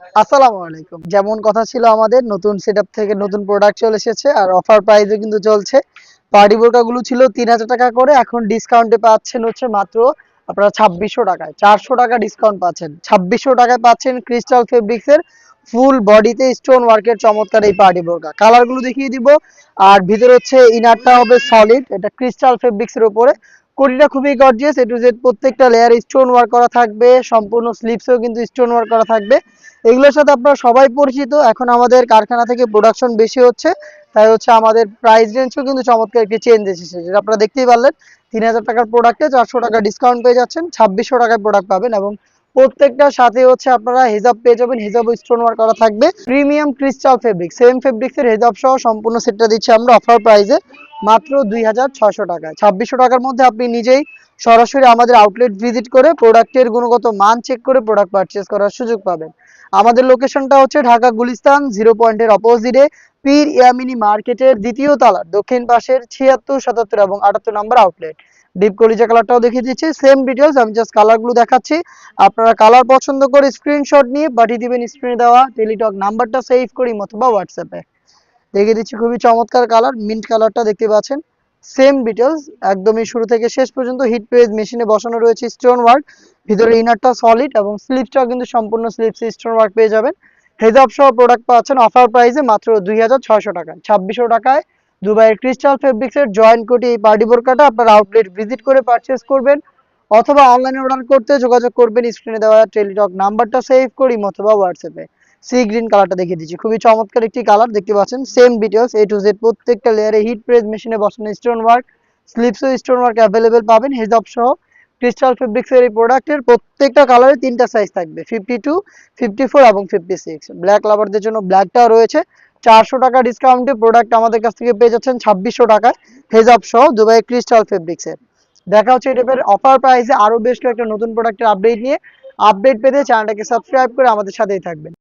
আসসালামু আলাইকুম। যেমন কথা ছিল আমাদের, নতুন সেটআপ থেকে নতুন প্রোডাক্ট চলে এসেছে আর অফার প্রাইসে কিন্তু চলছে। পার্টি বোরকাগুলো ছিল তিন হাজার টাকা করে, এখন ডিসকাউন্টে পাচ্ছেন হচ্ছে মাত্র আপনারা ছাব্বিশশো টাকায়। চারশো টাকা ডিসকাউন্ট পাচ্ছেন। ছাব্বিশশো টাকায় পাচ্ছেন ক্রিস্টাল ফেব্রিক্সের ফুল বডিতে স্টোন ওয়ার্কের চমৎকার এই পার্টি বোরকা কালারগুলো দেখিয়ে দিব। আর ভিতরে হচ্ছে ইনারটা হবে সলিড এটা ক্রিস্টাল ফেব্রিক্সের উপরে। কোটিটা খুবই গর্জিয়াস এ টু জেড প্রত্যেকটা লেয়ারে স্টোন ওয়ার্ক করা থাকবে, সম্পূর্ণ স্লিপসেও কিন্তু স্টোন ওয়ার্ক করা থাকবে। এগুলোর সাথে আপনারা সবাই পরিচিত, এখন আমাদের কারখানা থেকে প্রোডাকশন বেশি হচ্ছে, তাই হচ্ছে আমাদের প্রাইস রেঞ্জও কিন্তু চমৎকার একটি চেঞ্জ এসেছে। যেটা আপনারা দেখতেই পারলেন, তিন হাজার টাকার প্রোডাক্টে চারশো টাকা ডিসকাউন্ট পেয়ে যাচ্ছেন, ছাব্বিশশো টাকায় প্রোডাক্ট পাবেন এবং প্রত্যেকটার সাথে হচ্ছে আপনারা হেজাব পেয়ে যাবেন হেজাব স্টোন ওয়ার্ক করা থাকবে। প্রিমিয়াম ক্রিস্টাল ফেব্রিক সেম ফেব্রিক্সের হেজাব সহ সম্পূর্ণ সেটটা দিচ্ছি আমরা অফার প্রাইসে মাত্র দুই হাজার ছয়শো টাকায়। ছাব্বিশশো টাকার মধ্যে আপনি নিজেই সরাসরি আমাদের আউটলেট ভিজিট করে প্রোডাক্টের গুণগত মান চেক করে প্রোডাক্ট পারচেস করার সুযোগ পাবেন। আমাদের লোকেশনটা হচ্ছে ঢাকা গুলিস্তান জিরো পয়েন্টের অপোজিটে পীর ইয়ামিনী মার্কেটের দ্বিতীয় তলার, দক্ষিণ পাশের ছিয়াত্তর, সাতাত্তর এবং আটাত্তর নম্বর আউটলেট ডিপ কলিজা কালারটাও দেখিয়ে দিচ্ছি সেম ডিটেলস আমি জাস্ট কালারগুলো দেখাচ্ছি। আপনারা কালার পছন্দ করে স্ক্রিনশট নিয়ে পাঠিয়ে দিবেন স্ক্রিনে দেওয়া টেলিটক নাম্বারটা সেভ করি অথবা হোয়াটসঅ্যাপে দেখিয়ে দিচ্ছি খুবই চমৎকার কালার মিন্ট কালারটা দেখতে পাচ্ছেন। সেম ডিটেলস একদমই শুরু থেকে শেষ পর্যন্ত হিট পেজ মেশিনে বসানো রয়েছে স্টোন ওয়ার্ক ভিতরে ইনারটা সলিড এবং স্লিপসটাও কিন্তু সম্পূর্ণ স্লিপস স্টোন ওয়ার্ক পেয়ে যাবেন। হেজাব সহ প্রোডাক্ট পাচ্ছেন অফার প্রাইসে মাত্র দুই হাজার ছয়শো টাকায় ছাব্বিশশো টাকায় দুবাইয়ের ক্রিস্টাল ফেব্রিক্সের জয়েন্ট কোটি এই পার্টি বোরকাটা আপনার আউটলেট ভিজিট করে পারচেস করবেন অথবা অনলাইনে অর্ডার করতে যোগাযোগ করবেন স্ক্রিনে দেওয়া টেলিটক নাম্বারটা সেভ করি অথবা হোয়াটসঅ্যাপে সি গ্রিন কালারটা দেখিয়ে দিচ্ছি। খুবই চমৎকার একটি কালার দেখতে পাচ্ছেন? Same details A to Z প্রত্যেকটা লেয়ারে হিট প্রেস মেশিনে বসানো স্টোন ওয়ার্ক স্লিপসও স্টোন ওয়ার্ক অ্যাভেলেবেল পাবেন হেজাব সহ। ক্রিস্টাল ফেব্রিক্সের এই প্রোডাক্টের প্রত্যেকটা কালারে তিনটা সাইজ থাকবে ফিফটি টু ফিফটি ফোর এবং ফিফটি সিক্স ব্ল্যাক লাভারদের জন্য ব্ল্যাকটাও রয়েছে। চারশো টাকা ডিসকাউন্টে প্রোডাক্ট আমাদের কাছ থেকে পেয়ে যাচ্ছেন ছাব্বিশশো টাকায় হেজাব সহ দুবাই ক্রিস্টাল ফেব্রিক্সের দেখা হচ্ছে টাইপের অফার প্রাইসে আরও বেশ কয়েকটা নতুন প্রোডাক্টের আপডেট নিয়ে। আপডেট পেতে চ্যানেলটাকে সাবস্ক্রাইব করে আমাদের সাথেই থাকবেন।